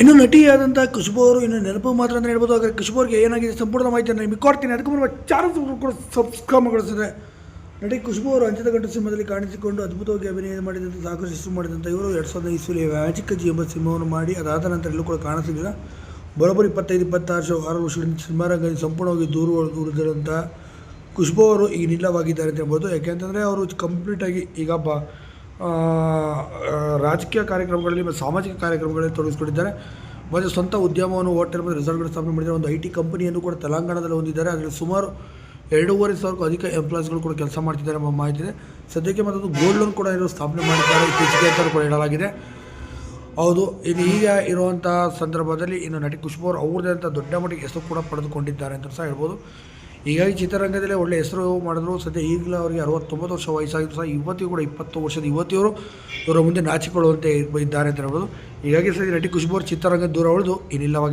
ಇನ್ನು ನಟಿಯಾದಂಥ ಖುಷ್ಬು ಅವರು ಇನ್ನು ನೆನಪು ಮಾತ್ರ ಅಂತ ಹೇಳ್ಬೋದು. ಆದರೆ ಖುಷ್ಬು ಅವ್ರಿಗೆ ಏನಾಗಿದೆ ಸಂಪೂರ್ಣ ಮಾಹಿತಿಯನ್ನು ನಿಮಗೆ ಕೊಡ್ತೀನಿ. ಅದಕ್ಕೆ ಮುನ್ನ ಚಾನಲ್ ಕೂಡ ಸಬ್ಸ್ಕ್ರೈಬ್ ಮಾಡಿಸಿದ್ರೆ ನಟಿ ಖುಷ್ಬು ಅವರು ಅಂಚದ ಗಂಟು ಸಿನಿಮಾದಲ್ಲಿ ಕಾಣಿಸಿಕೊಂಡು ಅದ್ಭುತವಾಗಿ ಅಭಿನಯ ಮಾಡಿದಂಥ ಸಾಕಷ್ಟು ಹೆಸರು ಮಾಡಿದಂಥ ಇವರು ಎರಡು ಸಾವಿರದ ಇಸ್ವಿಲಿ ವ್ಯಾಜಿಕ ಜಿ ಎಂಬ ಸಿನಿಮಾವನ್ನು ಮಾಡಿ, ಅದಾದ ನಂತರ ಎಲ್ಲೂ ಕೂಡ ಕಾಣಿಸಿಲ್ಲ. ಬರೋಬ್ಬರಿ ಇಪ್ಪತ್ತೈದು, ಇಪ್ಪತ್ತಾರು ಆರು ವರ್ಷಗಳಿಂದ ಸಿನಿಮಾ ರಂಗದಲ್ಲಿ ಸಂಪೂರ್ಣವಾಗಿ ದೂರ ದೂರದಂಥ ಖುಷ್ಬು ಅವರು ಈಗ ನಿಲ್ಲವಾಗಿದ್ದಾರೆ ಅಂತ ಹೇಳ್ಬೋದು. ಯಾಕೆಂತಂದರೆ ಅವರು ಕಂಪ್ಲೀಟಾಗಿ ಈಗ ರಾಜಕೀಯ ಕಾರ್ಯಕ್ರಮಗಳಲ್ಲಿ ಮತ್ತು ಸಾಮಾಜಿಕ ಕಾರ್ಯಕ್ರಮಗಳಲ್ಲಿ ತೊಡಗಿಸ್ಕೊಂಡಿದ್ದಾರೆ. ಮತ್ತು ಸ್ವಂತ ಉದ್ಯಮವನ್ನು ಹೋಟೆಲ್ ಮತ್ತು ರೆಸಾರ್ಟ್ಗಳು ಸ್ಥಾಪನೆ ಮಾಡಿದ್ದಾರೆ. ಒಂದು ಐ ಟಿ ಕಂಪನಿಯನ್ನು ಕೂಡ ತೆಲಂಗಾಣದಲ್ಲಿ ಹೊಂದಿದ್ದಾರೆ. ಅದರಲ್ಲಿ ಸುಮಾರು ಎರಡೂವರೆ ಸಾವಿರಕ್ಕೂ ಅಧಿಕ ಎಂಪ್ಲಾಯ್ಸ್ಗಳು ಕೂಡ ಕೆಲಸ ಮಾಡ್ತಿದ್ದಾರೆ ಎಂಬ ಮಾಹಿತಿ ಇದೆ. ಸದ್ಯಕ್ಕೆ ಮತ್ತೊಂದು ಗೋಲ್ಡ್ ಲೋನ್ ಕೂಡ ಇರೋ ಸ್ಥಾಪನೆ ಮಾಡಿದ್ದಾರೆ. ಇತ್ತೀಚೆಗೆ ಅಂತ ಕೂಡ ಹೇಳಲಾಗಿದೆ. ಹೌದು ಇದು ಈಗ ಇರುವಂಥ ಸಂದರ್ಭದಲ್ಲಿ ಇನ್ನು ನಟಿ ಅವರು ಅವ್ರದ್ದೇ ಅಂತ ದೊಡ್ಡ ಮಟ್ಟಿಗೆ ಹೆಸರು ಕೂಡ ಪಡೆದುಕೊಂಡಿದ್ದಾರೆ ಅಂತ ಸಹ ಹೇಳ್ಬೋದು. ಹೀಗಾಗಿ ಚಿತ್ರರಂಗದಲ್ಲೇ ಒಳ್ಳೆ ಹೆಸರು ಮಾಡಿದ್ರು. ಸದ್ಯ ಈಗಲೂ ಅವರಿಗೆ ಅರವತ್ತೊಂಬತ್ತು ವರ್ಷ ವಯಸ್ಸಾಗಿದ್ರು ಸಹ. ಇವತ್ತಿಗೂ ಕೂಡ ಇಪ್ಪತ್ತು ವರ್ಷದ ಇವತ್ತಿಯವರು ಇವರ ಮುಂದೆ ನಾಚಿಕೊಳ್ಳುವಂತೆ ಇದ್ದಾರೆ ಅಂತ ಹೇಳ್ಬೋದು. ಹೀಗಾಗಿ ಸದ್ಯ ನಟಿ ಖುಷ್ಬು ಅವರು ಚಿತ್ರರಂಗ ದೂರ ಉಳಿದು ಇನ್ನಿಲ್ಲವಾಗಿ